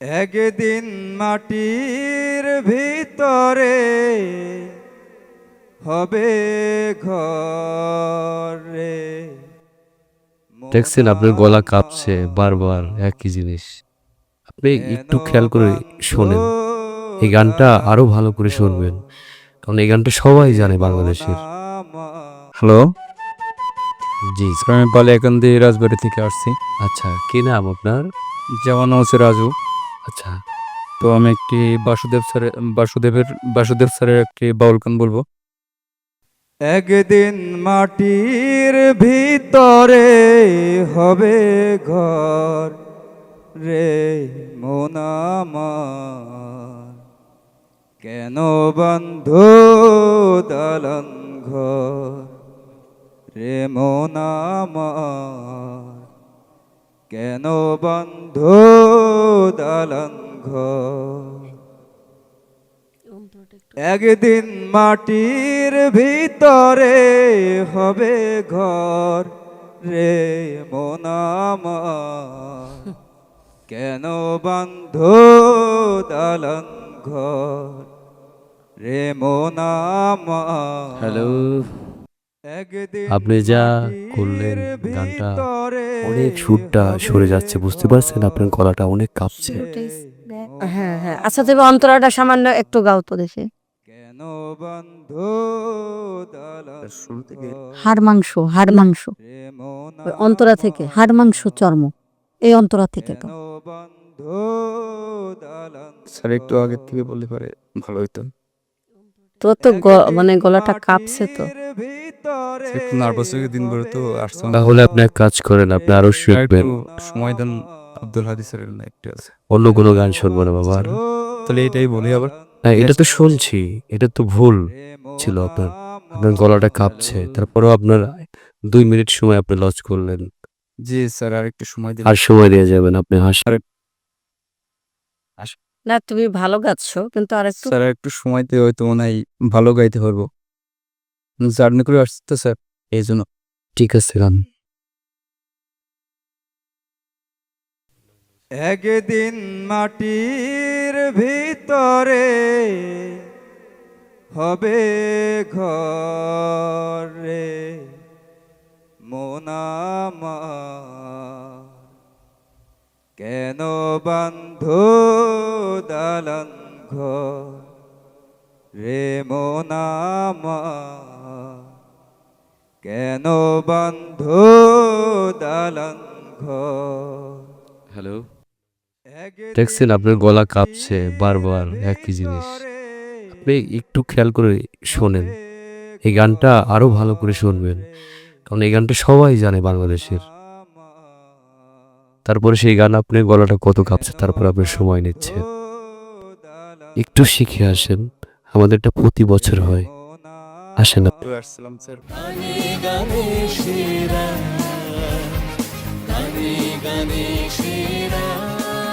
একদিন মাটির ভিতরে হবে ঘরে। দেখছেন আপনার গলা কাঁপছে বারবার একই জিনিস। আপনি একটু খেয়াল করে শোনেন। এই গানটা আরও ভালো করে শুনবেন। কারণ এই গানটা সবাই জানে বাংলাদেশের। হ্যালো? জি আমি স্যার। আমি বালিয়াকান্দি রাজবাড়ি থেকে আসছি। আচ্ছা কি নাম আপনার? যেমন হচ্ছে রাজু। আচ্ছা। তো আমি একটি বাসুদেব স্যারের বাসুদেবের বাসুদেব স্যারের একটি বাউল গান বলব। একদিন মাটির ভিতরে হবে ঘর রে মোনামার কেন বন্ধ দালন ঘর রে মোনামার কেন বন্ধ দালন ঘর একদিন মাটির ভিতরে হবে ঘর রে মোনামা কেন বন্ধ দালন ঘর রে মোনামা হ্যালো। আপনি যা করলেন গানটা অনেক সুরটা সরে যাচ্ছে বুঝতে পারছেন? আপনার গলাটা অনেক কাঁপছে। হ্যাঁ হ্যাঁ। আচ্ছা তবে অন্তরাটা সামান্য একটু গাও তো দেখে। কেন বন্ধ হাড় মাংস হাড় মাংস। অন্তরা থেকে হাড় মাংস চর্ম। এই অন্তরা থেকে দালন স্যার একটু আগের থেকে বললে পারে ভালো হইতো। তোর তো গ- মানে গলাটা কাঁপছে তো। একটু নার্ভাস হয়ে দিন ভরে তো তাহলে আপনি এক কাজ করেন আপনি আরও একটু সময় দেন আব্দুল হাদি স্যারের না একটু আছে। অন্য কোনো গান শুনব না বাবা। তাহলে এটাই বলি আবার। হ্যাঁ এটা তো শুনছি এটা তো ভুল ছিল আপনার। আপনার গলাটা কাঁপছে তারপরেও আপনার দুই মিনিট সময় আপনি লস করলেন। জি স্যার আর একটু সময় দিন। আর সময় দিয়ে যাবেন আপনি হাস না তুমি ভালো গাচ্ছো কিন্তু আর একটু স্যার আর একটু সময় দিয়ে হয়তো মনে হয় ভালো গাইতে পারব। জার্নি করে স্যার এই জন্য ঠিক আছে গান একদিন মাটির ভিতরে হবে ঘরে মোনামা কেন বন্ধ দালন ঘর? রে মোনামা কেন বন্ধ দালন হ্যালো। দেখছেন আপনার গলা কাঁপছে বারবার একই জিনিস। আপনি একটু খেয়াল করে শোনেন। এই গানটা আরও ভালো করে শুনবেন। কারণ এই গানটা সবাই জানে বাংলাদেশের। তারপরে সেই গান আপনার গলাটা কত কাঁপছে তারপর আপনার সময় নিচ্ছে একটু শিখে আসেন। আমাদেরটা প্রতি বছর হয়। আসেন আপনি।